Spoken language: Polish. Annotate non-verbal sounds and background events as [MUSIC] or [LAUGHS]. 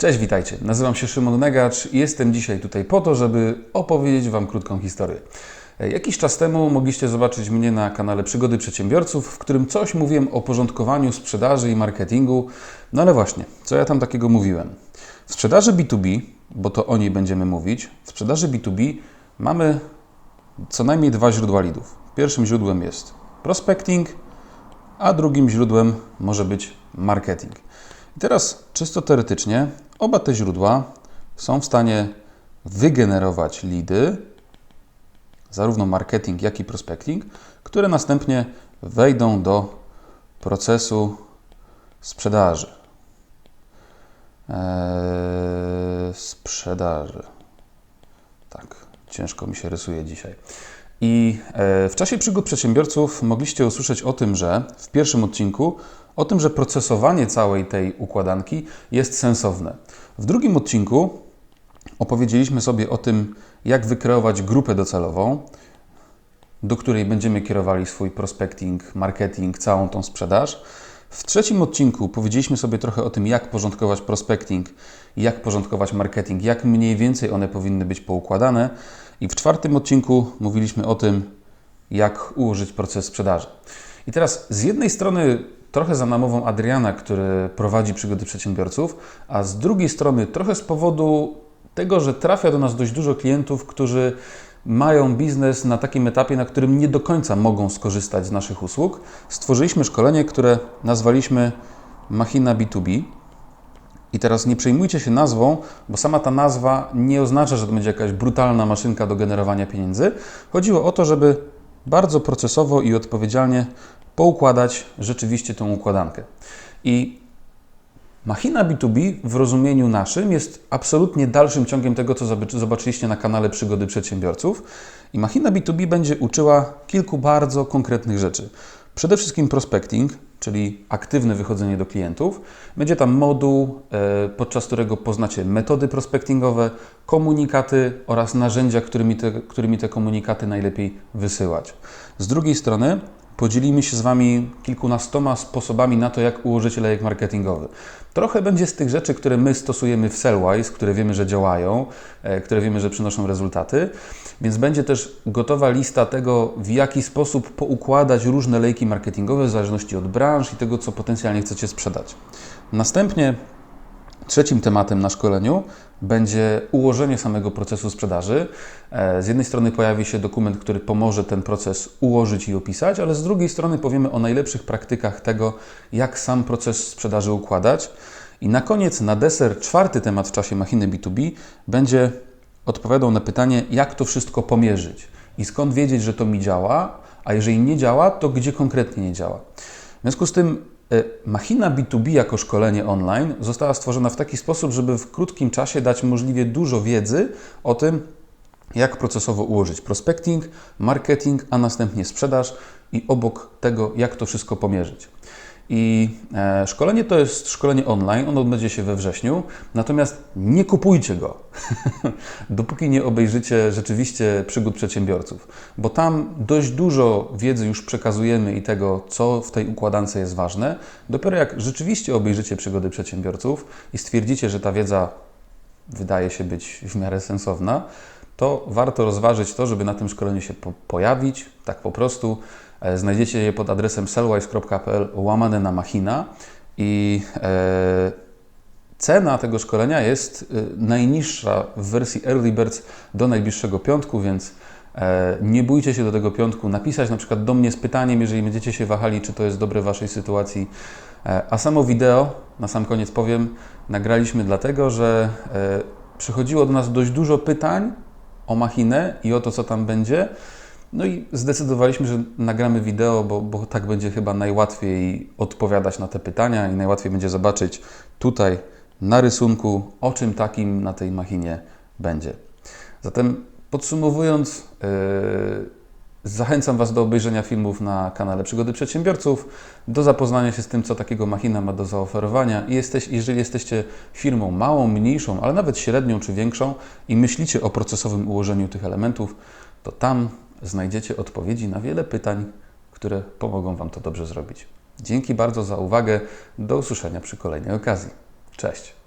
Cześć, witajcie. Nazywam się Szymon Negacz i jestem dzisiaj tutaj po to, żeby opowiedzieć Wam krótką historię. Jakiś czas temu mogliście zobaczyć mnie na kanale Przygody Przedsiębiorców, w którym coś mówiłem o porządkowaniu sprzedaży i marketingu. No ale właśnie, co ja tam takiego mówiłem? W sprzedaży B2B, bo to o niej będziemy mówić, w sprzedaży B2B mamy co najmniej dwa źródła lidów. Pierwszym źródłem jest prospecting, a drugim źródłem może być marketing. I teraz czysto teoretycznie oba te źródła są w stanie wygenerować lidy, zarówno marketing, jak i prospecting, które następnie wejdą do procesu sprzedaży. Eee, sprzedaży. Tak, ciężko mi się rysuje dzisiaj. I e, w czasie przygód przedsiębiorców mogliście usłyszeć o tym, że w pierwszym odcinku o tym, że procesowanie całej tej układanki jest sensowne. W drugim odcinku opowiedzieliśmy sobie o tym, jak wykreować grupę docelową, do której będziemy kierowali swój prospecting, marketing, całą tą sprzedaż. W trzecim odcinku powiedzieliśmy sobie trochę o tym, jak porządkować prospecting, jak porządkować marketing, jak mniej więcej one powinny być poukładane. I w czwartym odcinku mówiliśmy o tym, jak ułożyć proces sprzedaży. I teraz z jednej strony trochę za namową Adriana, który prowadzi przygody przedsiębiorców, a z drugiej strony trochę z powodu tego, że trafia do nas dość dużo klientów, którzy mają biznes na takim etapie, na którym nie do końca mogą skorzystać z naszych usług, stworzyliśmy szkolenie, które nazwaliśmy Machina B2B. I teraz nie przejmujcie się nazwą, bo sama ta nazwa nie oznacza, że to będzie jakaś brutalna maszynka do generowania pieniędzy. Chodziło o to, żeby bardzo procesowo i odpowiedzialnie poukładać rzeczywiście tą układankę. I Machina B2B w rozumieniu naszym jest absolutnie dalszym ciągiem tego, co zobaczyliście na kanale Przygody Przedsiębiorców. I Machina B2B będzie uczyła kilku bardzo konkretnych rzeczy. Przede wszystkim prospecting, czyli aktywne wychodzenie do klientów. Będzie tam moduł, e, podczas którego poznacie metody prospectingowe, komunikaty oraz narzędzia, którymi te, którymi te komunikaty najlepiej wysyłać. Z drugiej strony podzielimy się z Wami kilkunastoma sposobami na to, jak ułożyć lejek marketingowy. Trochę będzie z tych rzeczy, które my stosujemy w Sellwise, które wiemy, że działają, e, które wiemy, że przynoszą rezultaty, więc będzie też gotowa lista tego, w jaki sposób poukładać różne lejki marketingowe w zależności od branż i tego, co potencjalnie chcecie sprzedać. Następnie Trzecim tematem na szkoleniu będzie ułożenie samego procesu sprzedaży. E, z jednej strony pojawi się dokument, który pomoże ten proces ułożyć i opisać, ale z drugiej strony powiemy o najlepszych praktykach tego, jak sam proces sprzedaży układać. I na koniec, na deser, czwarty temat w czasie machiny B2B będzie odpowiadał na pytanie, jak to wszystko pomierzyć i skąd wiedzieć, że to mi działa, a jeżeli nie działa, to gdzie konkretnie nie działa. W związku z tym machina B2B jako szkolenie online została stworzona w taki sposób, żeby w krótkim czasie dać możliwie dużo wiedzy o tym, jak procesowo ułożyć prospecting, marketing, a następnie sprzedaż i obok tego, jak to wszystko pomierzyć. I e, szkolenie to jest szkolenie online, ono odbędzie się we wrześniu, natomiast nie kupujcie go, [LAUGHS] dopóki nie obejrzycie rzeczywiście przygód przedsiębiorców, bo tam dość dużo wiedzy już przekazujemy i tego, co w tej układance jest ważne. Dopiero jak rzeczywiście obejrzycie przygody przedsiębiorców i stwierdzicie, że ta wiedza wydaje się być w miarę sensowna, to warto rozważyć to, żeby na tym szkoleniu się po pojawić, tak po prostu. E, znajdziecie je pod adresem sellwise.pl łamane na machina i e, cena tego szkolenia jest e, najniższa w wersji Early Birds do najbliższego piątku, więc nie bójcie się do tego piątku napisać na przykład do mnie z pytaniem, jeżeli będziecie się wahali, czy to jest dobre w Waszej sytuacji. A samo wideo, na sam koniec powiem, nagraliśmy dlatego, że przychodziło do nas dość dużo pytań o machinę i o to, co tam będzie. No i zdecydowaliśmy, że nagramy wideo, bo, bo tak będzie chyba najłatwiej odpowiadać na te pytania i najłatwiej będzie zobaczyć tutaj na rysunku, o czym takim na tej machinie będzie. Zatem podsumowując, yy, zachęcam Was do obejrzenia filmów na kanale Przygody Przedsiębiorców, do zapoznania się z tym, co takiego machina ma do zaoferowania. I jesteś, jeżeli jesteście firmą małą, mniejszą, ale nawet średnią czy większą i myślicie o procesowym ułożeniu tych elementów, to tam znajdziecie odpowiedzi na wiele pytań, które pomogą Wam to dobrze zrobić. Dzięki bardzo za uwagę. Do usłyszenia przy kolejnej okazji. Cześć.